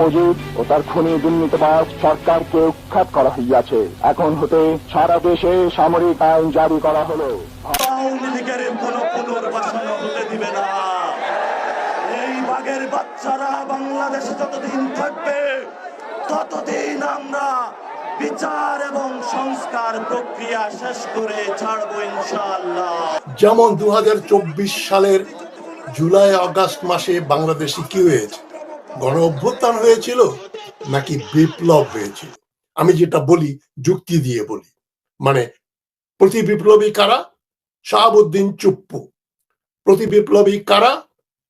মুজিব ও তার খুনি দুর্নীতিবাজ সরকারকে উৎখাত করা হইয়াছে। এখন হতে সারা দেশে সামরিক আইন জারি করা হলো। আওয়ামী লীগের কোন পুনর্বাসন হতে দিবে না। এই বাঘের বাচ্চারা বাংলাদেশে যতদিন থাকবে ততদিন আমরা বিচার এবং সংস্কার প্রক্রিয়া শেষ করে ছাড়বো ইনশাআল্লাহ। যেমন দু হাজার চব্বিশ সালের জুলাই আগস্ট মাসে বাংলাদেশে কি হয়েছে? গণ অভ্যুত্থান হয়েছিল নাকি বিপ্লব হয়েছিল? আমি যেটা বলি, যুক্তি দিয়ে বলি। মানে প্রতি বিপ্লবী কারা? শাহাবুদ্দিন চুপ্পু। প্রতি বিপ্লবী কারা?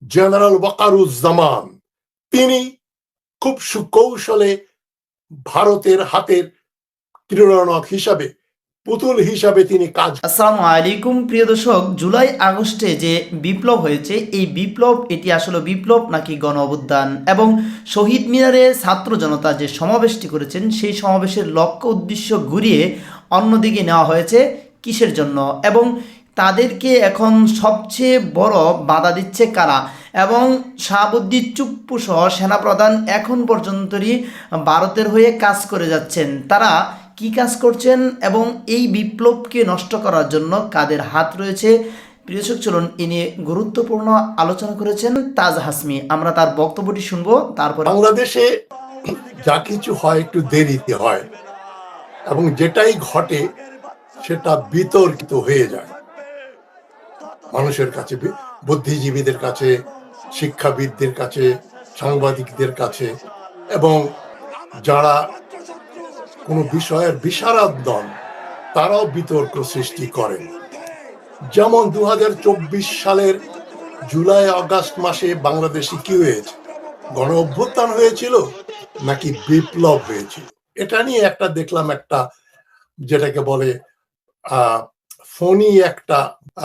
জেনারেল ওয়াকারুজ্জামান। তিনি খুব সুকৌশলে ভারতের হাতের ক্রীড়নক হিসাবে পুতুল হিসাবে তিনি কাজ আসসালামু আলাইকুম, প্রিয় দর্শক। জুলাই আগস্টে যে বিপ্লব হয়েছে, এই বিপ্লব, এটি আসলে বিপ্লব নাকি গণ এবং শহীদ মিনারে ছাত্র জনতা যে সমাবেশটি করেছেন, সেই সমাবেশের লক্ষ্য উদ্দেশ্য ঘুরিয়ে অন্যদিকে নেওয়া হয়েছে কিসের জন্য? এবং তাদেরকে এখন সবচেয়ে বড় বাধা দিচ্ছে কারা? এবং শাহাবুদ্দিন চুপ্পু সহ সেনাপ্রধান এখন পর্যন্তই ভারতের হয়ে কাজ করে যাচ্ছেন। তারা কি কাজ করছেন এবং এই বিপ্লবকে নষ্ট করার জন্য কাদের হাত রয়েছে? প্রিয়শক চলুন এ নিয়ে গুরুত্বপূর্ণ আলোচনা করেছেন তাজ হাসমি। আমরা তার বক্তব্যটি শুনব, তারপর বাংলাদেশে যা কিছু হয় একটু দেরিতে হয় এবং যেটাই ঘটে সেটা বিতর্কিত হয়ে যায়। মানুষের কাছে, বুদ্ধিজীবীদের কাছে, শিক্ষাবিদদের কাছে, সাংবাদিকদের কাছে এবং যারা কোনো বিষয়ের বিশারদ নন তারাও বিতর্ক সৃষ্টি করেন। যেমন দুহাজার চব্বিশ সালের জুলাই আগস্ট মাসে বাংলাদেশে কি হয়েছে? গণ অভ্যুত্থান হয়েছিল নাকি বিপ্লব হয়েছিল? এটা নিয়ে একটা দেখলাম একটা, যেটাকে বলে আহ ফনি একটা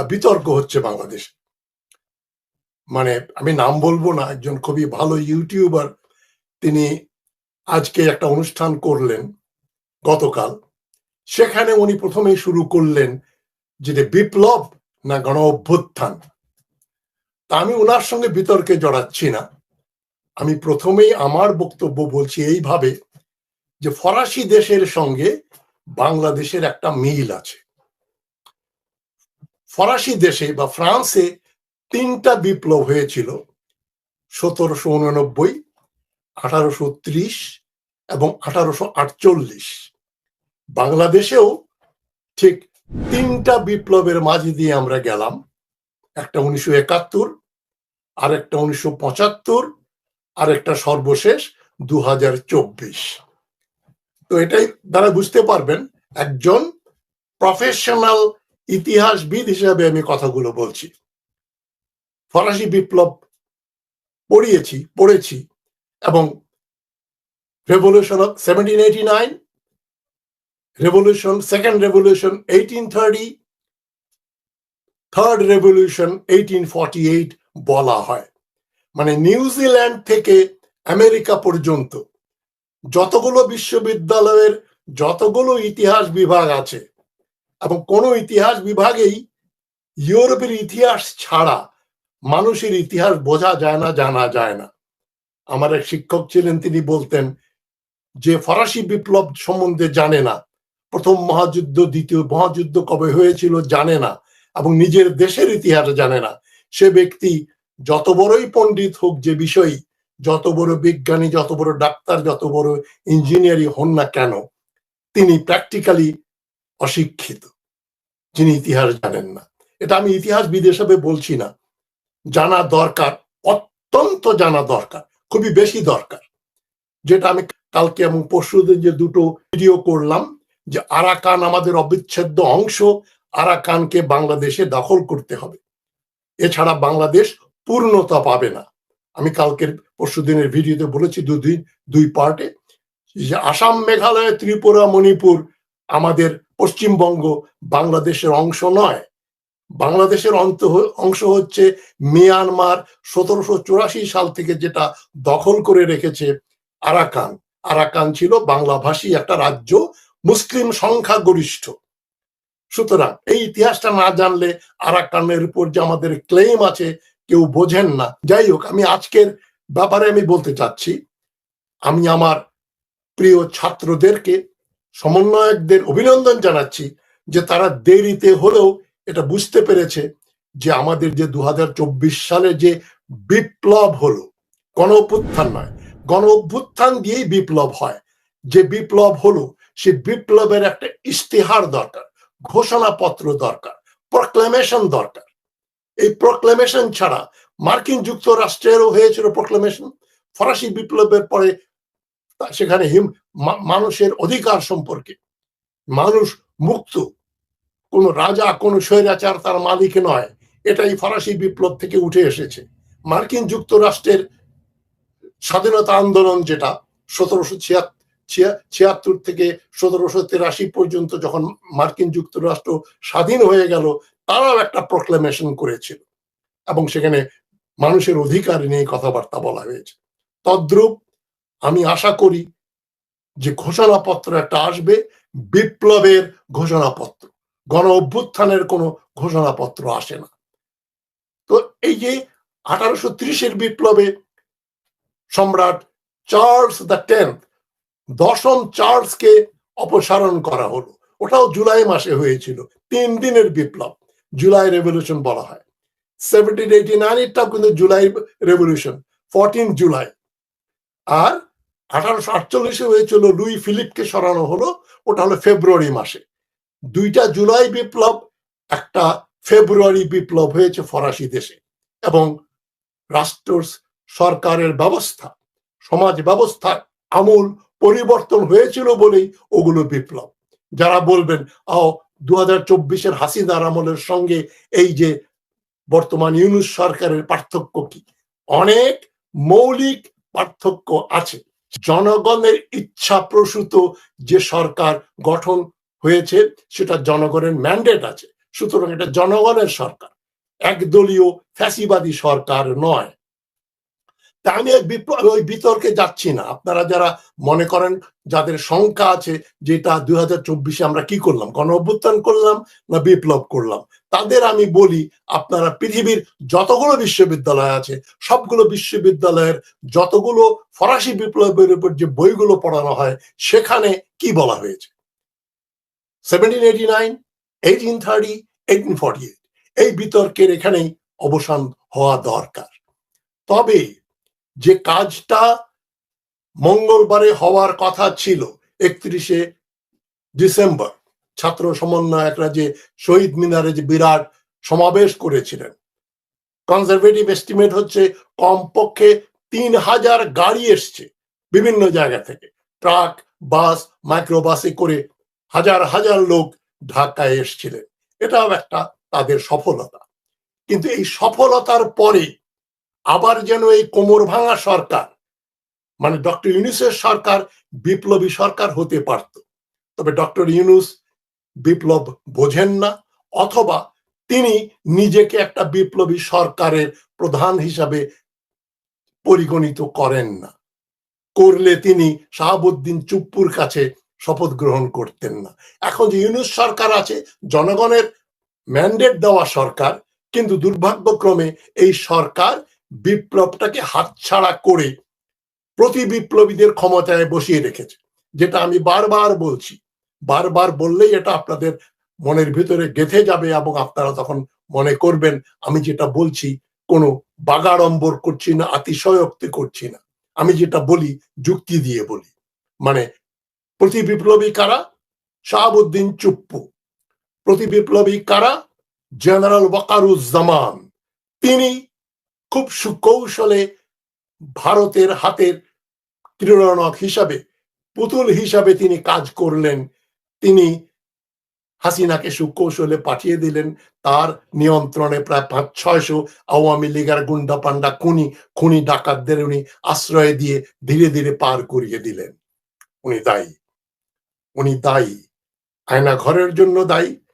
বিতর্ক হচ্ছে বাংলাদেশ। মানে আমি নাম বলব না, একজন খুবই ভালো ইউটিউবার, তিনি আজকে একটা অনুষ্ঠান করলেন। গতকাল, সেখানে উনি প্রথমেই শুরু করলেন যে বিপ্লব না গণ অভ্যুত্থান। তা আমি ওনার সঙ্গে বিতর্কে জড়াচ্ছি না। আমি প্রথমেই আমার বক্তব্য বলছি এইভাবে যে ফরাসি দেশের সঙ্গে বাংলাদেশের একটা মিল আছে। ফরাসি দেশে বা ফ্রান্সে তিনটা বিপ্লব হয়েছিল, সতেরোশো উননব্বই, আঠারোশো ত্রিশ এবং আঠারোশো আটচল্লিশ। বাংলাদেশেও ঠিক তিনটা বিপ্লবের মাঝে দিয়ে আমরা গেলাম। একটা উনিশশো একাত্তর আর একটা উনিশশো পঁচাত্তর আর একটা সর্বশেষ দু হাজার চব্বিশ। তো এটাই দ্বারা বুঝতে পারবেন, একজন প্রফেশনাল ইতিহাসবিদ হিসাবে আমি কথাগুলো বলছি। ফরাসি বিপ্লব পড়িয়েছি, পড়েছি এবং revolution of seventeen eighty nine second revolution eighteen thirty third revolution eighteen forty eight বলা হয়। মানে নিউজিল্যান্ড থেকে আমেরিকা পর্যন্ত যতগুলো বিশ্ববিদ্যালয়ের যতগুলো ইতিহাস বিভাগ আছে এবং কোনো ইতিহাস বিভাগেই ইউরোপের ইতিহাস ছাড়া মানুষের ইতিহাস বোঝা যায় না, জানা যায় না। আমার এক শিক্ষক ছিলেন, তিনি বলতেন, যে ফরাসি বিপ্লব সম্বন্ধে জানে না প্রথম মহাযুদ্ধ, দ্বিতীয় মহাযুদ্ধ কবে হয়েছিল জানে না এবং নিজের দেশের ইতিহাস জানে না। সে ব্যক্তি যত বড়ই পণ্ডিত হোক যে বিষয়, যত বড় বিজ্ঞানী, যত বড় ডাক্তার, যত বড় ইঞ্জিনিয়ারিং হন না কেন, তিনি প্র্যাকটিক্যালি অশিক্ষিত, যিনি ইতিহাস জানেন না। এটা আমি ইতিহাস হিসেবে বলছি না। জানা দরকার, অত্যন্ত জানা দরকার, খুবই বেশি দরকার। যেটা আমি কালকে এবং পরশুদিন যে দুটো ভিডিও করলাম যে আরাকান আমাদের অবিচ্ছেদ্য অংশ, আরাকানকে বাংলাদেশে দখল করতে হবে। এছাড়া বাংলাদেশ পূর্ণতা পাবে না। আমি কালকের পরশু দিনের ভিডিওতে বলেছি দুদিন দুই পার্টে যে আসাম, মেঘালয়, ত্রিপুরা, মণিপুর আমাদের পশ্চিমবঙ্গ বাংলাদেশের অংশ নয়। বাংলাদেশের অন্ত অংশ হচ্ছে মিয়ানমার সতেরোশো চুরাশি সাল থেকে যেটা দখল করে রেখেছে আরাকান। আরাকান ছিল বাংলাভাষী একটা রাজ্য মুসলিম সংখ্যাগরিষ্ঠ সুতরাং এই ইতিহাসটা না জানলে আরাকানের উপর যে আমাদের ক্লেম আছে, কেউ বোঝেন না। যাই হোক, আমি আজকের ব্যাপারে আমি বলতে চাচ্ছি, আমি আমার প্রিয় ছাত্রদেরকে, সমন্বয়কদের অভিনন্দন জানাচ্ছি যে তারা দেরিতে হলেও এটা বুঝতে পেরেছে যে আমাদের যে দু হাজার চব্বিশ সালে যে বিপ্লব হলো গণ অভ্যুত্থান নয় গণ অভ্যুত্থান দিয়েই বিপ্লব হয়। যে বিপ্লব হলো সে বিপ্লবের একটা ইস্তেহার দরকার, ঘোষণাপত্র দরকার প্রক্লেমেশন দরকার। এই প্রক্লেমেশন ছাড়া মার্কিন যুক্তরাষ্ট্রেরও হয়েছিল প্রক্লেমেশন ফরাসি বিপ্লবের পরে সেখানে হিম মানুষের অধিকার সম্পর্কে। মানুষ মুক্ত, কোন রাজা, কোন স্বৈরাচার তার মালিক নয়, এটাই ফরাসি বিপ্লব থেকে উঠে এসেছে। মার্কিন যুক্তরাষ্ট্রের স্বাধীনতা আন্দোলন যেটা, সতেরোশো ছিয়াত্তর ছিয়াত্তর থেকে সতেরোশো তেরাশি পর্যন্ত যখন মার্কিন যুক্তরাষ্ট্র স্বাধীন হয়ে গেল, তারাও একটা প্রক্লেমেশন করেছিল। এবং সেখানে মানুষের অধিকার নিয়ে কথাবার্তা বলা হয়েছে। তদ্রূপ আমি আশা করি যে ঘোষণাপত্র একটা আসবে, বিপ্লবের ঘোষণাপত্র। গণ অভ্যুত্থানের কোনো ঘোষণাপত্র আসে না। তো এই যে আঠারোশো ত্রিশের বিপ্লবে সম্রাট চার্লস দ্য টেন্থ দশম চার্লসকে অপসারণ করা হলো। ওটাও জুলাই মাসে হয়েছিল। তিন দিনের বিপ্লব, জুলাই রেভলিউশন বলা হয়। সেভেন্টিন এইটি নাইনটাও কিন্তু জুলাই রেভলিউশন, ফোরটিন জুলাই। আর আঠারোশো আটচল্লিশে হয়েছিল লুই ফিলিপকে সরানো হলো, ওটা হলো ফেব্রুয়ারি মাসে। দুইটা জুলাই বিপ্লব, একটা ফেব্রুয়ারি বিপ্লব হয়েছে ফরাসি দেশে। এবং রাষ্ট্র সরকারের ব্যবস্থা, সমাজ ব্যবস্থার আমূল পরিবর্তন হয়েছিল বলেই ওগুলো বিপ্লব। যারা বলবেন ও দু হাজার চব্বিশের হাসিনার আমলের সঙ্গে এই যে বর্তমান ইউনুস সরকারের পার্থক্য কি? অনেক মৌলিক পার্থক্য আছে। জনগণের ইচ্ছা প্রসূত যে সরকার গঠন হয়েছে, সেটা জনগণের ম্যান্ডেট আছে। সুতরাং এটা জনগণের সরকার। একদলীয় ফ্যাসিবাদী সরকার নয়। তা আমি ওই বিতর্কে যাচ্ছি না। আপনারা যারা মনে করেন যাদের শঙ্কা আছে যেটা দুই হাজার চব্বিশে আমরা কি করলাম? গণ অভ্যুত্থান করলাম না বিপ্লব করলাম? তাদের আমি বলি, আপনারা পৃথিবীর যতগুলো বিশ্ববিদ্যালয় আছে, সবগুলো বিশ্ববিদ্যালয়ের যতগুলো ফরাসি বিপ্লবের উপর যে বইগুলো পড়ানো হয়, সেখানে কি বলা হয়েছে? Seventeen eighty nine, eighteen thirty, eighteen forty eight. এই বিতর্কের এখানেই অবসান হওয়া দরকার। তবে যে কাজটা মঙ্গলবারে হওয়ার কথা ছিল, একত্রিশে ডিসেম্বর। ছাত্র সমন্বয়করা যে শহীদ মিনারে যে বিরাট সমাবেশ করেছিলেন। কনজারভেটিভ এস্টিমেট হচ্ছে কমপক্ষে তিন হাজার গাড়ি এসছে বিভিন্ন জায়গা থেকে। ট্রাক, বাস মাইক্রোবাসে করে হাজার হাজার লোক ঢাকায় এসছিলেন। এটাও একটা তাদের সফলতা। কিন্তু এই সফলতার পরে আবার যেন এই কোমর ভাঙা সরকার মানে ডক্টর ইউনুসের সরকার বিপ্লবী সরকার হতে পারত। তবে ডক্টর ইউনুস বিপ্লব বোঝেন না, অথবা তিনি নিজেকে একটা বিপ্লবী সরকারের প্রধান হিসাবে পরিগণিত করেন না। করলে তিনি শাহাবুদ্দিন চুপ্পুর কাছে শপথ গ্রহণ করতেন না। এখন যে ইউনুস সরকার আছে, জনগণের ম্যান্ডেট দেওয়া সরকার, কিন্তু দুর্ভাগ্যক্রমে এই সরকার বিপ্লবটাকে হাতছাড়া করে প্রতি বিপ্লবীদের ক্ষমতায় বসিয়ে রেখেছে। যেটা আমি বারবার বলছি। বারবার বললেই এটা আপনাদের মনের ভিতরে গেথে যাবে এবং আপনারা তখন মনে করবেন, আমি যেটা বলছি কোনো বাগাড়ম্বর করছি না আতিশয়োক্তি করছি না। আমি যেটা বলি, যুক্তি দিয়ে বলি। মানে প্রতি বিপ্লবী কারা? শাহাবুদ্দিন চুপ্পু। প্রতি বিপ্লবী কারা? জেনারেল ওয়াকারুজ্জামান। তিনি খুব সুকৌশলে ভারতের হাতের ক্রীড়নক হিসাবে, পুতুল হিসাবে তিনি কাজ করলেন। তিনি হাসিনাকে সুকৌশলে পাঠিয়ে দিলেন। তার নিয়ন্ত্রণে প্রায় পাঁচ, ছয়শো আওয়ামী লীগের গুন্ডা পান্ডা খুনি খুনি ডাকাতদের উনি আশ্রয় দিয়ে ধীরে ধীরে পার করিয়ে দিলেন। উনি দায়ী। উনি দায়ী। আয়না ঘরের জন্য দায়ী।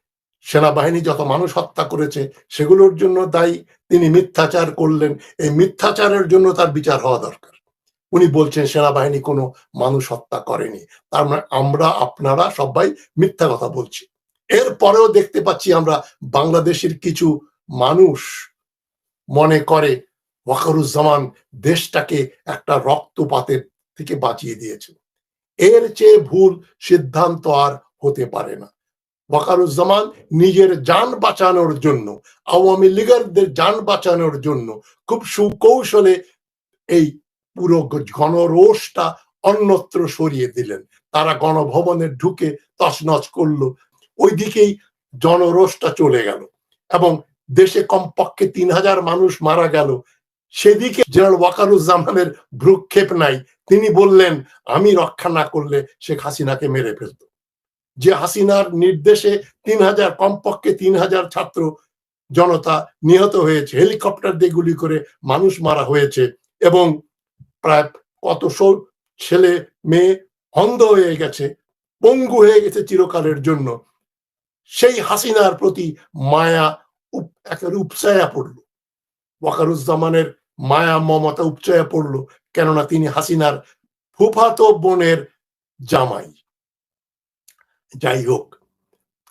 সেনাবাহিনী যত মানুষ হত্যা করেছে, সেগুলোর জন্য দায়ী তিনি মিথ্যাচার করলেন। এই মিথ্যাচারের জন্য তার বিচার হওয়া দরকার। উনি বলছেন, সেনাবাহিনী কোনো মানুষ হত্যা করেনি। তার মানে আমরা, আপনারা সবাই মিথ্যা কথা বলছি। এরপরেও দেখতে পাচ্ছি আমরা বাংলাদেশের কিছু মানুষ মনে করে, ওয়াকারুজ্জামান দেশটাকে একটা রক্তপাতের থেকে বাঁচিয়ে দিয়েছেন এর চেয়ে ভুল সিদ্ধান্ত আর হতে পারে না। ওয়াকারুজ্জামান নিজের যান বাঁচানোর জন্য, আওয়ামী লীগারদের যান বাঁচানোর জন্য খুব সুকৌশলে এই পুরো গণরোষটা অন্যত্র সরিয়ে দিলেন। তারা গণভবনে ঢুকে তছনছ করল। ওই দিকেই জনরোষটা চলে গেল এবং দেশে কমপক্ষে তিন হাজার মানুষ মারা গেল। সেদিকে জেনারেল ওয়াকারুজ্জামানের ভ্রুক্ষেপ নাই। তিনি বললেন, আমি রক্ষা না করলে শেখ হাসিনাকে মেরে ফেলত। যে হাসিনার নির্দেশে তিন হাজার কমপক্ষে তিন হাজার ছাত্র জনতা নিহত হয়েছে। হেলিকপ্টার দিয়ে গুলি করে মানুষ মারা হয়েছে এবং প্রায় কত ছেলে মেয়ে অন্ধ হয়ে গেছে, পঙ্গু হয়ে গেছে চিরকালের জন্য। সেই হাসিনার প্রতি মায়া একেবারে উপসায়া পড়ল। ওয়াকারুজ্জামানের মায়া মমতা উপচয়া পড়ল, কেননা তিনি হাসিনার ফুফাতো বোনের জামাই। যাই হোক।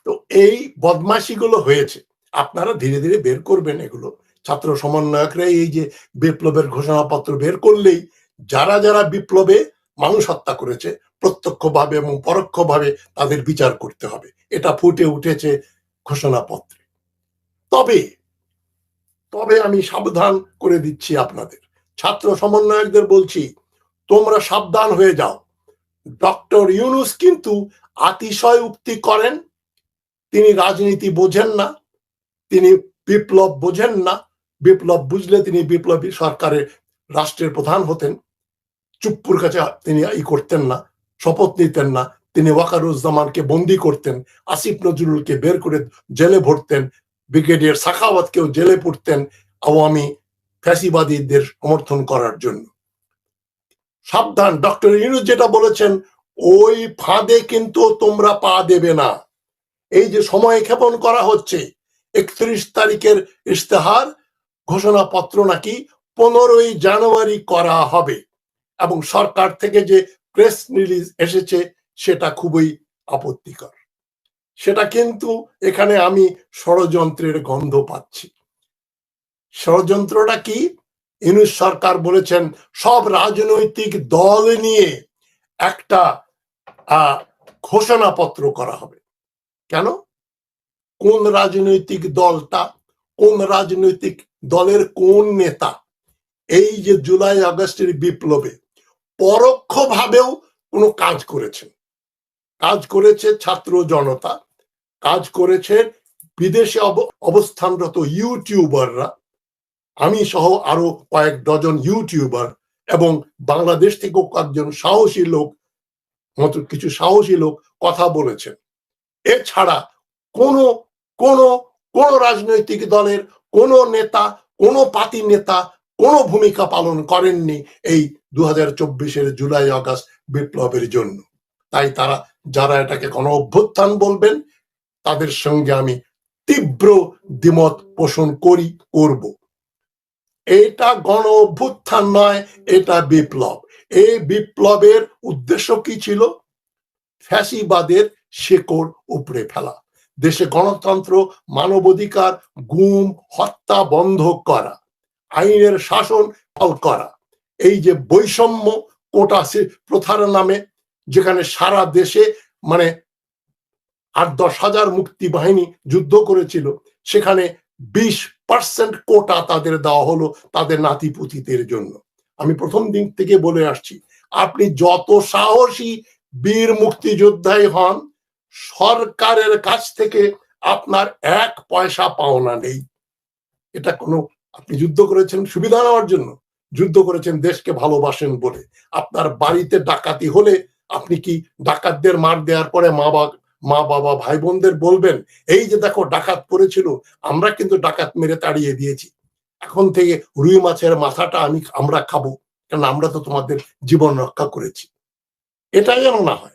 তো এই বদমাশিগুলো হয়েছে। আপনারা ধীরে ধীরে বের করবেন এগুলো। ছাত্র সমন্বয়করা এই যে বিপ্লবের ঘোষণাপত্র বের করলেই যারা যারা বিপ্লবে মানুষ হত্যা করেছে, প্রত্যক্ষভাবে এবং পরোক্ষভাবে তাদের বিচার করতে হবে। এটা ফুটে উঠেছে ঘোষণাপত্রে। তবে তবে আমি সাবধান করে দিচ্ছি আপনাদের। ছাত্র সমন্বয়কদের বলছি, তোমরা সাবধান হয়ে যাও। ডক্টর ইউনুস কিন্তু আতিশয় উক্তি করেন। তিনি রাজনীতি বোঝেন না, তিনি বিপ্লব বোঝেন না। বিপ্লব বুঝলে তিনি বিপ্লবী সরকারের রাষ্ট্রের প্রধান হতেন। চুপ্পুর কাছে তিনি ই করতেন না, শপথ নিতেন না। তিনি ওয়াকারুজ্জামানকে বন্দি করতেন, আসিফ নজরুলকে বের করে জেলে ভরতেন, ব্রিগেডিয়ার সাখাওয়াতকেও জেলে পড়তেন আওয়ামী ফ্যাসিবাদীদের সমর্থন করার জন্য। সাবধান, ডক্টর ইউনুস যেটা বলেছেন ওই ফাঁদে কিন্তু তোমরা পা দেবে না। এই যে সময় ক্ষেপণ করা হচ্ছে, একত্রিশ তারিখের ইশতেহার ঘোষণাপত্র নাকি পনেরোই জানুয়ারি করা হবে এবং সরকার থেকে যে প্রেস রিলিজ এসেছে সেটা খুবই আপত্তিকর। সেটা কিন্তু এখানে আমি ষড়যন্ত্রের গন্ধ পাচ্ছি। ষড়যন্ত্রটা কি? ইনুস সরকার বলেছেন, সব রাজনৈতিক দল নিয়ে একটা ঘোষণাপত্র করা হবে। কেন? কোন রাজনৈতিক দলটা, কোন রাজনৈতিক দলের কোন নেতা এই যে জুলাই আগস্টের বিপ্লবে পরোক্ষভাবেও কোনো কাজ করেছেন কাজ করেছে ছাত্র জনতা, কাজ করেছে বিদেশে অবস্থানরত ইউটিউবাররা, আমি সহ আরও কয়েক ডজন ইউটিউবার এবং বাংলাদেশ থেকেও কয়েকজন সাহসী লোক মতো কিছু সাহসী লোক কথা বলেছেন। এছাড়া কোনো কোনো, কোন রাজনৈতিক দলের কোন নেতা, কোন পাতি নেতা কোনো ভূমিকা পালন করেননি এই দু হাজার চব্বিশের জুলাই, আগস্ট বিপ্লবের জন্য। তাই তারা, যারা এটাকে গণ অভ্যুত্থান বলবেন, তাদের সঙ্গে আমি তীব্র দ্বিমত পোষণ করি, করব। এটা গণ অভ্যুত্থান নয়, এটা বিপ্লব। এই বিপ্লবের উদ্দেশ্য কি ছিল? ফ্যাসিবাদের শেকড় উপড়ে ফেলা। দেশে গণতন্ত্র, মানবাধিকার, গুম, হত্যা বন্ধ করা। আইনের শাসন করা। এই যে বৈষম্য কোটা প্রথার নামে, যেখানে সারা দেশে মানে আট দশ হাজার মুক্তি বাহিনী যুদ্ধ করেছিল, সেখানে বিশ পার্সেন্ট কোটা তাদের দেওয়া হলো তাদের নাতিপুতিদের জন্য। আমি প্রথম দিন থেকে বলে আসছি, আপনি যত সাহসী বীর মুক্তিযোদ্ধাই হন, সরকারের কাছ থেকে আপনার এক পয়সা পাওনা নেই। এটা কোনো, আপনি যুদ্ধ করেছেন সুবিধা নেওয়ার জন্য, যুদ্ধ করেছেন দেশকে ভালোবাসেন বলে। আপনার বাড়িতে ডাকাতি হলে আপনি কি ডাকাতদের মার দেওয়ার পরে মা বাবা মা বাবা, ভাই বোনদের বলবেন, এই যে দেখো, ডাকাত পড়েছিল, আমরা কিন্তু ডাকাত মেরে তাড়িয়ে দিয়েছি। এখন থেকে রুই মাছের মাথাটা আমি, আমরা খাব। কারণ আমরা তো তোমাদের জীবন রক্ষা করেছি। এটা যেন না হয়।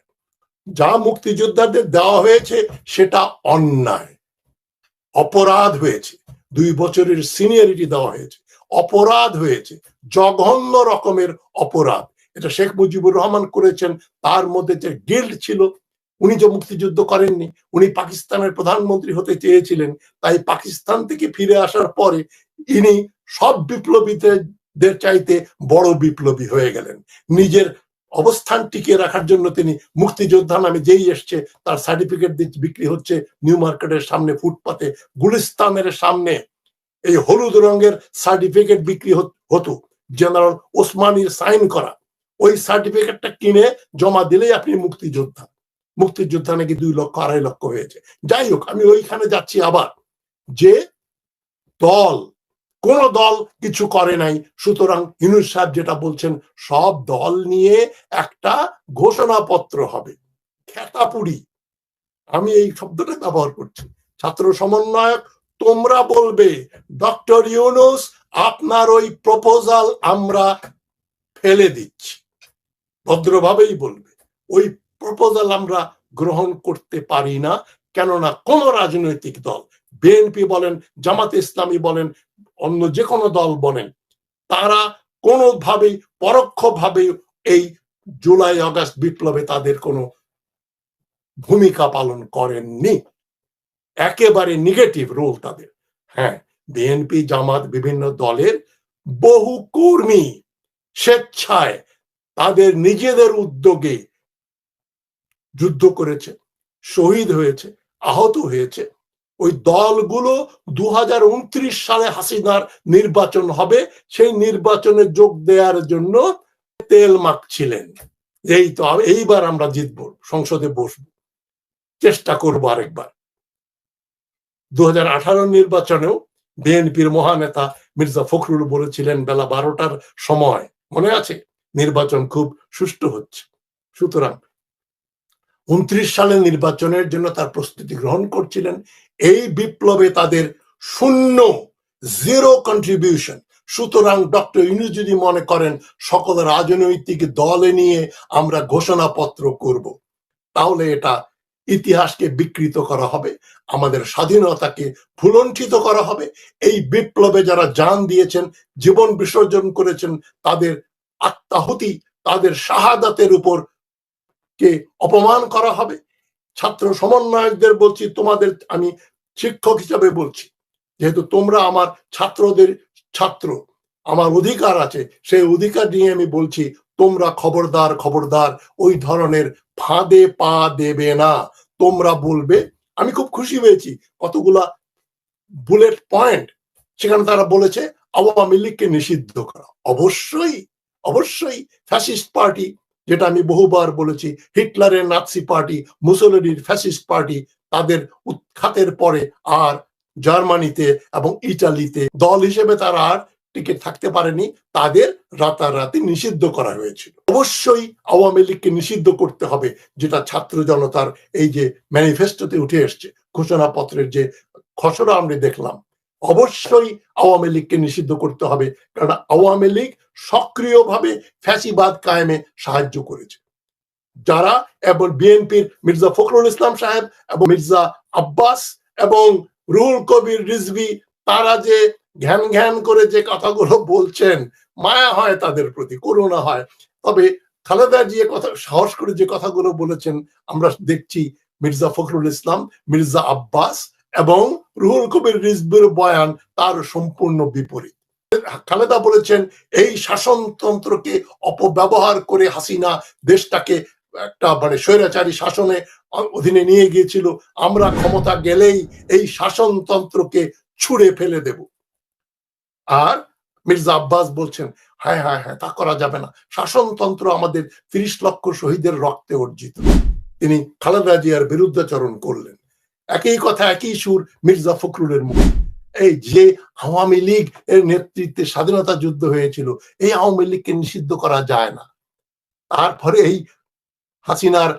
যা মুক্তিযোদ্ধাদের দেওয়া হয়েছে, সেটা অন্যায়। অপরাধ হয়েছে। দুই বছরের সিনিয়রিটি দেওয়া হয়েছে। অপরাধ হয়েছে। জঘন্য রকমের অপরাধ। এটা শেখ মুজিবুর রহমান করেছেন। তার মধ্যে যে গিল্ড ছিল, উনি যে মুক্তিযুদ্ধ করেননি, উনি পাকিস্তানের প্রধানমন্ত্রী হতে চেয়েছিলেন। তাই পাকিস্তান থেকে ফিরে আসার পরে ইনি সব বিপ্লবীদের চাইতে বড় বিপ্লবী হয়ে গেলেন। নিজের অবস্থান টিকিয়ে রাখার জন্য তিনি মুক্তিযোদ্ধা নামে যেই এসছে, তার সার্টিফিকেট দিচ্ছে বিক্রি হচ্ছে নিউ মার্কেটের সামনে, ফুটপাতে, গুলিস্তানের সামনে। এই হলুদ রঙের সার্টিফিকেট বিক্রি হতো। জেনারেল ওসমানীর সাইন করা। ওই সার্টিফিকেটটা কিনে জমা দিলেই আপনি মুক্তিযোদ্ধা। মুক্তিযোদ্ধা নাকি দুই লক্ষ, আড়াই লক্ষ হয়েছে। যাই হোক, আমি ওইখানে যাচ্ছি আবার। যে দল কোন দল কিছু করে নাই। সুতরাং ইনুস সাহেব যেটা বলছেন, সব দল নিয়ে একটা ঘোষণাপত্র হবে। খেতাপুরি। আমি এই শব্দটা ব্যবহার করছি। ছাত্র সমন্বয়ক, তোমরা বলবে, ডক্টর ইউনুস, আপনার ওই প্রপোজাল আমরা ফেলে দিচ্ছি। ভদ্রভাবেই বলবে, ওই প্রপোজাল আমরা গ্রহণ করতে পারি না, কেননা কোন রাজনৈতিক দল, বিএনপি বলেন, জামাতে ইসলামী বলেন অন্য যে কোনো দল বলেন তারা কোনোভাবেই পরোক্ষভাবে এই জুলাই, আগস্ট বিপ্লবে তাদের কোনো ভূমিকা পালন করেননি। একেবারে নেগেটিভ রোল তাদের। হ্যাঁ বিএনপি জামাত, বিভিন্ন দলের বহু কর্মী স্বেচ্ছায় তাদের নিজেদের উদ্যোগে যুদ্ধ করেছে, শহীদ হয়েছে, আহত হয়েছে। ওই দলগুলো দু হাজার উনত্রিশ সালে হাসিনার নির্বাচন হবে, সেই নির্বাচনে যোগ দেওয়ার জন্য তেল মাখছিলেন। এই তো এইবার আমরা জিতব, সংসদে বসবো। চেষ্টা করব আরেকবার। দু নির্বাচনেও বিএনপির মহানেতা মির্জা ফখরুল বলেছিলেন, বেলা বারোটার সময়, মনে আছে? নির্বাচন খুব সুষ্ঠু হচ্ছে। সুতরাং উনত্রিশ সালে নির্বাচনের জন্য তার প্রস্তুতি গ্রহণ করছিলেন এই বিপ্লবে তাদের শূন্য জিরো কন্ট্রিবিউশন সুতরাং ডক্টর ইউনুস যদি মনে করেন, সকল রাজনৈতিক দলে নিয়ে আমরা ঘোষণাপত্র করব, তাহলে এটা ইতিহাসকে বিকৃত করা হবে, আমাদের স্বাধীনতাকে ভুলণ্ঠিত করা হবে। এই বিপ্লবে যারা জান দিয়েছেন, জীবন বিসর্জন করেছেন, তাদের আত্মাহুতি, তাদের শাহাদাতের উপর কে অপমান করা হবে। ছাত্র সমন্বয়কদের বলছি, তোমাদের আমি শিক্ষক হিসাবে বলছি। যেহেতু তোমরা আমার ছাত্রদের ছাত্র, আমার অধিকার আছে, সেই অধিকার নিয়ে আমি বলছি, তোমরা খবরদার খবরদার, ওই ধরনের ফাঁদে পা দেবে না। তোমরা বলবে, আমি খুব খুশি হয়েছি, কতগুলা বুলেট পয়েন্ট সেখানে তারা বলেছে, আওয়ামী লীগকে নিষিদ্ধ করা। অবশ্যই অবশ্যই, ফ্যাসিস্ট পার্টি যেটা আমি বহুবার বলেছি, হিটলারের নাৎসি পার্টি, মুসোলিনির ফ্যাসিস্ট পার্টি, তাদের উৎখাতের পরে আর জার্মানিতে এবং ইটালিতে দল হিসেবে তারা আর টিকে থাকতে পারেনি, তাদের রাতারাতি নিষিদ্ধ করা হয়েছিল। অবশ্যই আওয়ামী লীগকে নিষিদ্ধ করতে হবে, যেটা ছাত্র জনতার এই যে ম্যানিফেস্টোতে উঠে এসছে, ঘোষণাপত্রের যে খসড়া আমরা দেখলাম। অবশ্যই আওয়ামী লীগকে নিষিদ্ধ করতে হবে কারণ আওয়ামী লীগ সক্রিয়ভাবে ফ্যাসিবাদ কায়েমে সাহায্য করেছে। যারা এবং বিএনপির মির্জা ফখরুল ইসলাম সাহেব এবং মির্জা আব্বাস এবং রুহুল কবির রিজভি, তারা যে ঘ্যান ঘ্যান করে যে কথাগুলো বলছেন, মায়া হয় তাদের প্রতি, করুণা হয়। তবে খালেদা জিয়া কথা, সাহস করে যে কথাগুলো বলেছেন, আমরা দেখছি মির্জা ফখরুল ইসলাম, মির্জা আব্বাস এবং রুহুল কবির রিজবির বয়ান তার সম্পূর্ণ বিপরীত। খালেদা বলেছেন, এই শাসনতন্ত্রকে অপব্যবহার করে হাসিনা দেশটাকে একটা মানে স্বৈরাচারী শাসনে অধীনে নিয়ে গিয়েছিল, আমরা ক্ষমতা গেলেই এই শাসনতন্ত্রকে ছুড়ে ফেলে দেব। আর মির্জা আব্বাস বলছেন হ্যাঁ হ্যাঁ হ্যাঁ তা করা যাবে না। শাসনতন্ত্র আমাদের তিরিশ লক্ষ শহীদের রক্তে অর্জিত। তিনি খালেদা জিয়ার বিরুদ্ধাচরণ করলেন। একই কথা, একই সুর মির্জা ফখরুলের মুখে। এই যে আওয়ামী লীগ এর নেতৃত্বে স্বাধীনতা যুদ্ধ হয়েছিল, এই আওয়ামী লীগকে নিষিদ্ধ করা যায় না। তারপরে এই হাসিনার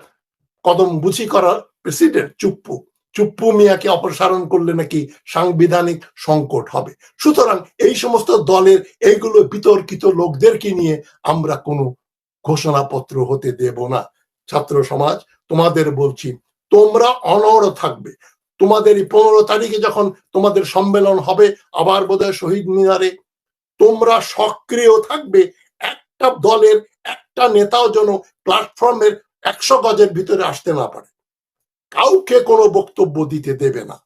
কদম বুঝি করার প্রেসিডেন্ট চুপ্পু চুপ্পু মিয়াকে অপসারণ করলে নাকি সাংবিধানিক সংকট হবে। সুতরাং এই সমস্ত দলের এইগুলো বিতর্কিত লোকদেরকে নিয়ে আমরা কোনো ঘোষণাপত্র হতে দেব না। ছাত্র সমাজ, তোমাদের বলছি তোমরা অনড় থাকবে। তোমাদের এই পনেরো তারিখে যখন তোমাদের সম্মেলন হবে, আবার বোধহয় শহীদ মিনারে, তোমরা সক্রিয় থাকবে। একটা দলের, একটা নেতাও যেন প্ল্যাটফর্মের একশো গজের ভিতরে আসতে না পারে। কাউকে কোনো বক্তব্য দিতে দেবে না।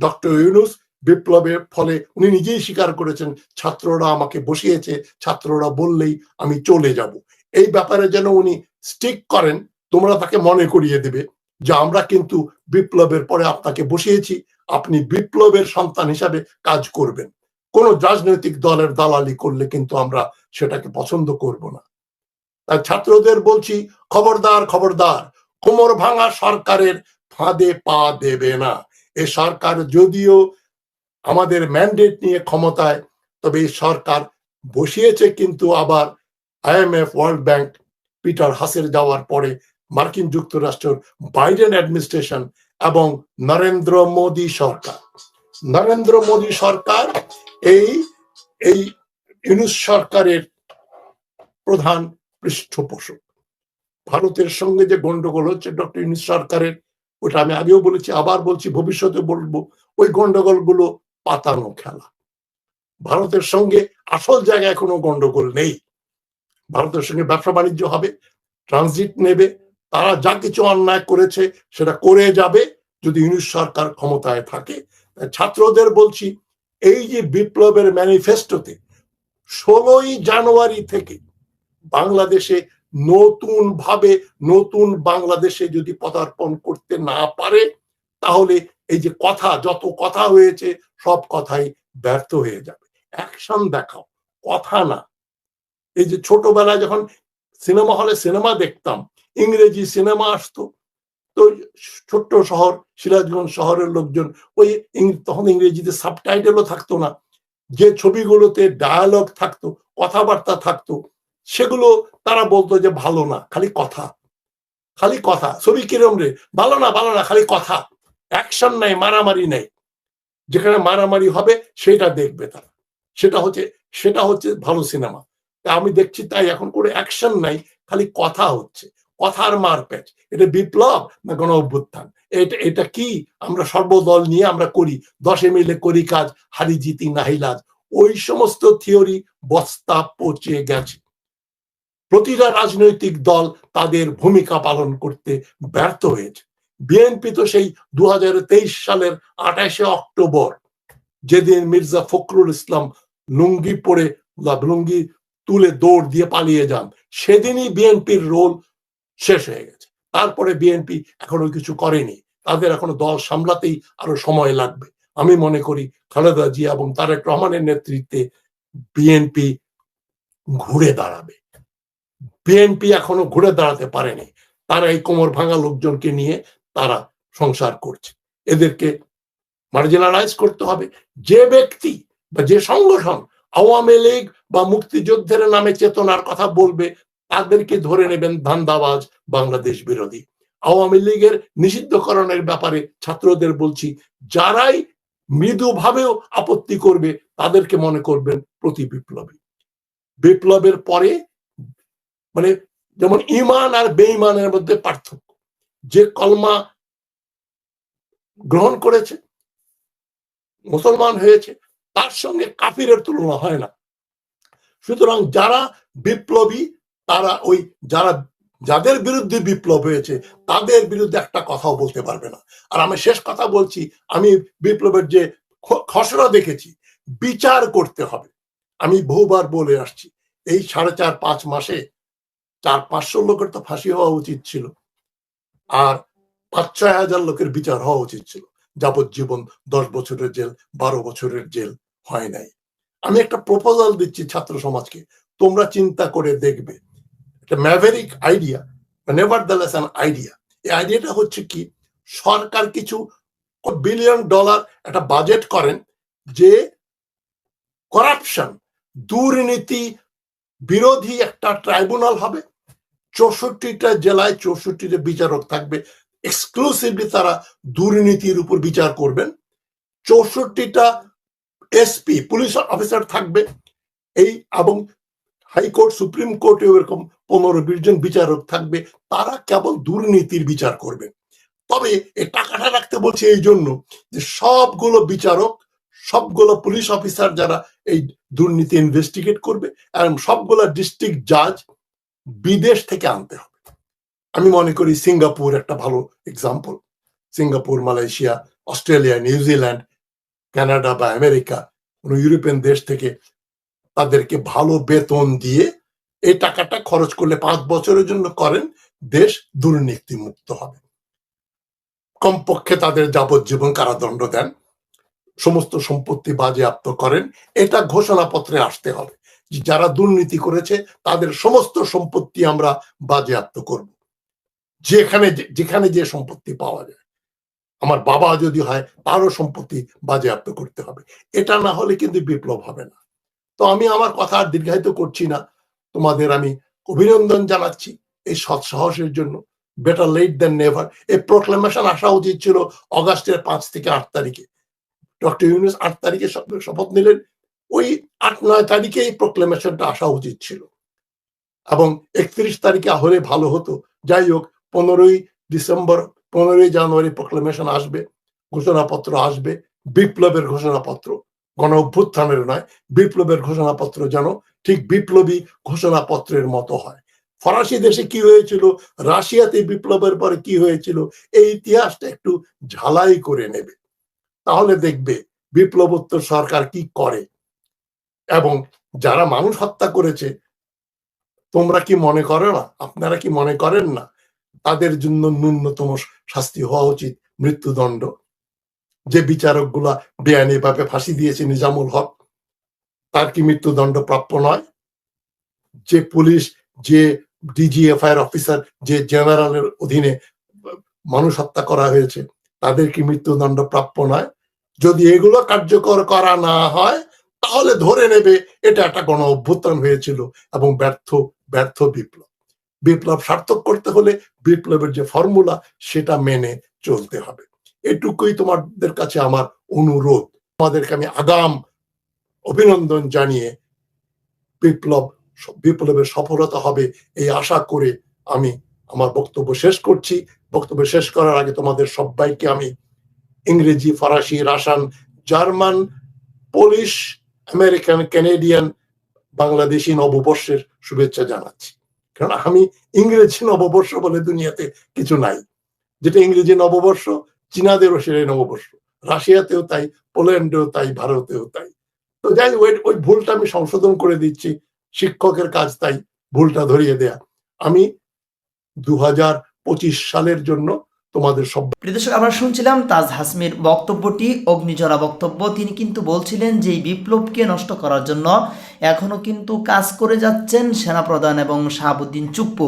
ডক্টর ইউনুস বিপ্লবের ফলে উনি নিজেই স্বীকার করেছেন, ছাত্ররা আমাকে বসিয়েছে, ছাত্ররা বললেই আমি চলে যাব। এই ব্যাপারে যেন উনি স্টিক করেন, তোমরা তাকে মনে করিয়ে দেবে। যে আমরা কিন্তু বিপ্লবের পরে আপনাকে বসিয়েছি, আপনি বিপ্লবের সন্তান হিসাবে কাজ করবেন। কোন রাজনৈতিক দলের দালালি করলে কিন্তু আমরা সেটাকে পছন্দ করব না। তাই ছাত্রদের বলছি, খবরদার খবরদার, কোমর ভাঙা সরকারের ফাঁদে পা দেবে না। এ সরকার যদিও আমাদের ম্যান্ডেট নিয়ে ক্ষমতায়, তবে এই সরকার বসিয়েছে কিন্তু আবার আইএমএফ ওয়ার্ল্ড ব্যাংক, পিটার হাসের যাওয়ার পরে মার্কিন যুক্তরাষ্ট্রের বাইডেন অ্যাডমিনিস্ট্রেশন এবং নরেন্দ্র মোদী সরকার। নরেন্দ্র মোদী সরকার এই এই ইউনুস সরকারের প্রধান পৃষ্ঠপোষক। ভারতের সঙ্গে যে গন্ডগোল হচ্ছে, ডক্টর ইউনুস সরকারের, ওটা আমি আগেও বলেছি, আবার বলছি ভবিষ্যতে বলব, ওই গন্ডগোলগুলো পাতানো খেলা। ভারতের সঙ্গে আসল জায়গায় কোনো গন্ডগোল নেই। ভারতের সঙ্গে ব্যবসা বাণিজ্য হবে, ট্রানজিট নেবে তারা যা কিছু অন্যায় করেছে সেটা করে যাবে যদি ইউনিশ সরকার ক্ষমতায় থাকে। ছাত্রদের বলছি, এই যে বিপ্লবের ম্যানিফেস্টোতে ষোলোই জানুয়ারি থেকে বাংলাদেশে নতুন ভাবে নতুন বাংলাদেশে যদি পদার্পণ করতে না পারে, তাহলে এই যে কথা, যত কথা হয়েছে, সব কথাই ব্যর্থ হয়ে যাবে। অ্যাকশন দেখাও, কথা না। এই যে ছোটবেলায় যখন সিনেমা হলে সিনেমা দেখতাম ইংরেজি সিনেমা আসতো। তো ছোট্ট শহর, সিরাজগঞ্জ শহরের লোকজন, ওই তখন ইংরেজিতে সাবটাইটেলও থাকতো না। যে ছবিগুলোতে ডায়ালগ থাকতো, কথাবার্তা থাকতো, সেগুলো তারা বলতো যে ভালো না, খালি কথা। খালি কথা। ছবি কিরম রে? ভালো না ভালো না, খালি কথা। অ্যাকশন নাই, মারামারি নাই। যেখানে মারামারি হবে, সেটা দেখবে তারা। সেটা হচ্ছে সেটা হচ্ছে ভালো সিনেমা। আমি দেখছি তাই, এখন কোনো অ্যাকশন নাই, খালি কথা হচ্ছে। কথার মারপ্যাচ এটা বিপ্লব না গণ অভ্যুত্থান? এটা এটা কি আমরা সর্বদল নিয়ে আমরা করি? দশে মিলে করি কাজ, হারি জিতি নাহিলাজ ওই সমস্ত থিওরি বস্তা পচে গেছে। প্রতিটা রাজনৈতিক দল তাদের ভূমিকা পালন করতে ব্যর্থ হয়েছে। বিএনপি তো সেই দু হাজার তেইশ সালের আঠাশে অক্টোবর, যেদিন মির্জা ফখরুল ইসলাম লুঙ্গি পরে, লুঙ্গি তুলে দৌড় দিয়ে পালিয়ে যান, সেদিনই বিএনপির রোল শেষ হয়ে গেছে। তারপরে বিএনপি এখনও কিছু করেনি। তাদের এখনও দল সামলাতেই আরও সময় লাগবে। আমি মনে করি খালেদা জিয়া এবং তারেক রহমানের নেতৃত্বে বিএনপি ঘুরে দাঁড়াবে। বিএনপি এখনও ঘুরে দাঁড়াতে পারেনি। তারা এই কোমর ভাঙা লোকজনকে নিয়ে তারা সংসার করছে। এদেরকে মার্জিনালাইজ করতে হবে। যে ব্যক্তি বা যে সংগঠন আওয়ামী লীগ বা মুক্তিযুদ্ধের নামে চেতনার কথা বলবে তাদেরকে ধরে নেবেন ধান্দাবাজ বাংলাদেশ বিরোধী। আওয়ামী লীগের নিষিদ্ধকরণের ব্যাপারে ছাত্রদের বলছি, যারাই মৃদুভাবেও আপত্তি করবে, তাদেরকে মনে করবেন প্রতি বিপ্লবী। বিপ্লবের পরে মানে যেমন ইমান আর বেঈমানের মধ্যে পার্থক্য। যে কলমা গ্রহণ করেছে, মুসলমান হয়েছে, তার সঙ্গে কাফিরের তুলনা হয় না। সুতরাং যারা বিপ্লবী তারা ওই যারা, যাদের বিরুদ্ধে বিপ্লব হয়েছে, তাদের বিরুদ্ধে একটা কথাও বলতে পারবে না। আর আমি শেষ কথা বলছি, আমি বিপ্লবের যে খসড়া দেখেছি, বিচার করতে হবে। আমি বহুবার বলে আসছি, এই সাড়ে চার, পাঁচ মাসে চার, পাঁচশো লোকের তো ফাঁসি হওয়া উচিত ছিল। আর পাঁচ, ছয় হাজার লোকের বিচার হওয়া উচিত ছিল। যাবজ্জীবন দশ বছরের জেল, বারো বছরের জেল হয় নাই। আমি একটা প্রপোজাল দিচ্ছি ছাত্র সমাজকে, তোমরা চিন্তা করে দেখবে। একটা maverick idea nevertheless an idea এই আইডিয়াটা হচ্ছে কি, সরকার কিছু বিলিয়ন ডলার একটা বাজেট করেন যে করাপশন দুর্নীতি বিরোধী একটা ট্রাইব্যুনাল হবে। চৌষট্টিটা জেলায় চৌষট্টিটা বিচারক থাকবে। এক্সক্লুসিভলি তারা দুর্নীতির উপর বিচার করবেন। চৌষট্টিটা এসপি পুলিশ অফিসার থাকবে। এই এবং হাইকোর্ট সুপ্রিম কোর্টে এরকম পনেরো বিশ জন বিচারক থাকবে, তারা কেবল দুর্নীতির বিচার করবে। তবে এই টাকাটা রাখতে বলছে এই জন্য যে সবগুলো বিচারক, সবগুলো পুলিশ অফিসার যারা এই দুর্নীতি ইনভেস্টিগেট করবে, এবং সবগুলো ডিস্ট্রিক্ট জাজ বিদেশ থেকে আনতে হবে। আমি মনে করি সিঙ্গাপুর একটা ভালো example Singapore, Malaysia, Australia New Zealand Canada বা আমেরিকা, কোনো ইউরোপিয়ান দেশ থেকে তাদেরকে ভালো বেতন দিয়ে এই টাকাটা খরচ করলে পাঁচ বছরের জন্য করেন, দেশ দুর্নীতি মুক্ত হবে। কমপক্ষে তাদের যাবজ্জীবন কারাদণ্ড দেন। সমস্ত সম্পত্তি বাজেয়াপ্ত করেন। এটা ঘোষণাপত্রে আসতে হবে যারা দুর্নীতি করেছে, তাদের সমস্ত সম্পত্তি আমরা বাজেয়াপ্ত করব। যেখানে যেখানে যে সম্পত্তি পাওয়া যায়। আমার বাবা যদি হয়, তারও সম্পত্তি বাজেয়াপ্ত করতে হবে। এটা না হলে কিন্তু বিপ্লব হবে না। তো আমি আমার কথা আর দীর্ঘায়িত করছি না। তোমাদের আমি অভিনন্দন জানাচ্ছি এই সৎ সাহসের জন্য। বেটার লেট দেন নেভার এই প্রোক্লেমেশন আসা উচিত ছিল অগাস্টের পাঁচ থেকে আট তারিখে। ডক্টর ইউনুস আট তারিখে শপথ নিলেন। ওই আট, নয় তারিখে এই প্রোক্লেমেশনটা আসা উচিত ছিল। এবং একত্রিশ তারিখে হলে ভালো হতো। যাই হোক, পনেরোই ডিসেম্বর, পনেরোই জানুয়ারি প্রোক্লেমেশন আসবে, ঘোষণাপত্র আসবে, বিপ্লবের ঘোষণাপত্র। গণ অভ্যুত্থানের নয়, বিপ্লবের ঘোষণাপত্র যেন ঠিক বিপ্লবী ঘোষণাপত্রের মতো হয়। ফরাসি দেশে কি হয়েছিল? রাশিয়াতে বিপ্লবের পরে কি হয়েছিল? এই ইতিহাসটা একটু ঝালাই করে নেবে। তাহলে দেখবে বিপ্লবোত্তর সরকার কি করে। এবং যারা মানুষ হত্যা করেছে, তোমরা কি মনে করো না? আপনারা কি মনে করেন না? তাদের জন্য ন্যূনতম শাস্তি হওয়া উচিত মৃত্যুদণ্ড। যে বিচারকগুলা বেআইনি ভাবে ফাঁসি দিয়েছে নিজামুল হক, তার কি মৃত্যুদণ্ড প্রাপ্য নয়? যে পুলিশ, যে ডিজিএফআই অফিসার যে জেনারেলের অধীনে মানুষ হত্যা করা হয়েছে, তাদের কি মৃত্যুদণ্ড প্রাপ্য নয়? যদি এগুলো কার্যকর করা না হয়, তাহলে ধরে নেবে এটা একটা গণ অভ্যুত্থান হয়েছিল এবং ব্যর্থ ব্যর্থ বিপ্লব। বিপ্লব সার্থক করতে হলে বিপ্লবের যে ফর্মুলা সেটা মেনে চলতে হবে। এটুকুই তোমাদের কাছে আমার অনুরোধ। তোমাদেরকে আমি আগাম অভিনন্দন জানিয়ে বিপ্লব, বিপ্লবের সফলতা হবে এই আশা করে আমি আমার বক্তব্য শেষ করছি। বক্তব্য শেষ করার আগে তোমাদের সবাইকে আমি ইংরেজি, ফরাসি, Russian, German, Polish, American Canadian Bangladeshi নববর্ষের শুভেচ্ছা জানাচ্ছি। কারণ আমি ইংরেজি নববর্ষ বলে দুনিয়াতে কিছু নাই। যেটা ইংরেজি নববর্ষ চীনাদেরও সেটাই নববর্ষ। রাশিয়াতেও তাই, পোল্যান্ডেও তাই, ভারতেও তাই। তো যাই ওই ওই ভুলটা আমি সংশোধন করে দিচ্ছি। শিক্ষকের কাজ তাই, ভুলটা ধরিয়ে দেয়া। আমি দু সালের জন্য তোমাদের সব প্রিয় আমরা শুনছিলাম তাজ হাসমির বক্তব্যটি অগ্নিজরা বক্তব্য। তিনি কিন্তু বলছিলেন যে বিপ্লবকে নষ্ট করার জন্য এখনও কিন্তু কাজ করে যাচ্ছেন সেনাপ্রধান এবং শাহাবুদ্দিন চুপ্পু।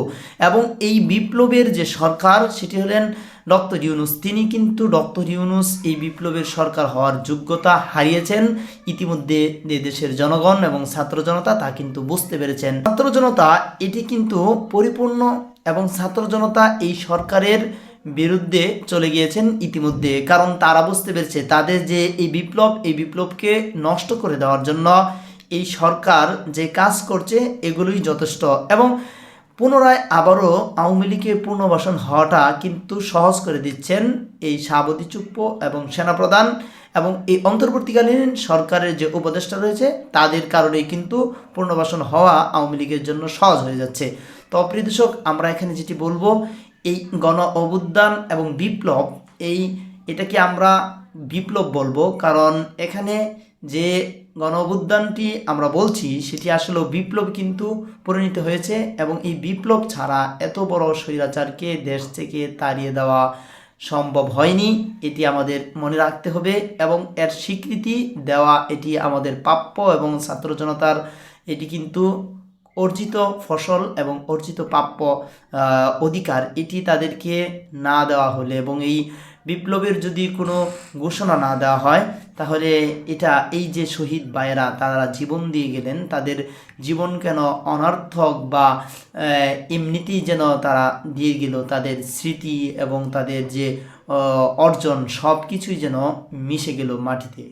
এবং এই বিপ্লবের যে সরকার, সেটি হলেন ডক্টর ইউনুস। তিনি কিন্তু ডক্টর ইউনুস এই বিপ্লবের সরকার হওয়ার যোগ্যতা হারিয়েছেন। ইতিমধ্যে দেশের জনগণ এবং ছাত্র জনতা তা কিন্তু বুঝতে পেরেছেন। ছাত্র জনতা, এটি কিন্তু পরিপূর্ণ এবং ছাত্র জনতা এই সরকারের বিরুদ্ধে চলে গিয়েছেন ইতিমধ্যে। কারণ তারা বুঝতে পেরেছে, তাদের যে এই বিপ্লব, এই বিপ্লবকে নষ্ট করে দেওয়ার জন্য এই সরকার যে কাজ করছে, এগুলোই যথেষ্ট। এবং পুনরায় আবারও আওয়ামী লীগের পুনর্বাসন হওয়াটা কিন্তু সহজ করে দিচ্ছেন এই শাহাবতী চুপ্প এবং সেনাপ্রধান এবং এই অন্তর্বর্তীকালীন সরকারের যে উপদেষ্টা রয়েছে, তাদের কারণেই কিন্তু পুনর্বাসন হওয়া আওয়ামী লীগের জন্য সহজ হয়ে যাচ্ছে। তো প্রিয় আমরা এখানে যেটি বলব, এই গণ অভ্যুত্থান এবং বিপ্লব, এই এটাকে আমরা বিপ্লব বলব। কারণ এখানে যে গণ অভ্যুত্থানটি আমরা বলছি, সেটি আসলে বিপ্লব কিন্তু পরিণত হয়েছে এবং এই বিপ্লব ছাড়া এত বড় স্বৈরাচারকে দেশ থেকে তাড়িয়ে দেওয়া সম্ভব হয়নি, এটি আমাদের মনে রাখতে হবে এবং এর স্বীকৃতি দেওয়া এটি আমাদের প্রাপ্য এবং ছাত্র জনতার এটি কিন্তু অর্জিত ফসল এবং অর্জিত প্রাপ্য অধিকার, এটি তাদেরকে না দেওয়া হলে এবং এই বিপ্লবের যদি কোনো ঘোষণা না দেওয়া হয়, তাহলে এটা এই যে শহীদ ভাইয়েরা, তারা জীবন দিয়ে গেলেন, তাদের জীবন কেন অনর্থক বা এমনিতেই যেন তারা দিয়ে গেল, তাদের স্মৃতি এবং তাদের যে অর্জন সব কিছুই যেন মিশে গেল মাটিতে।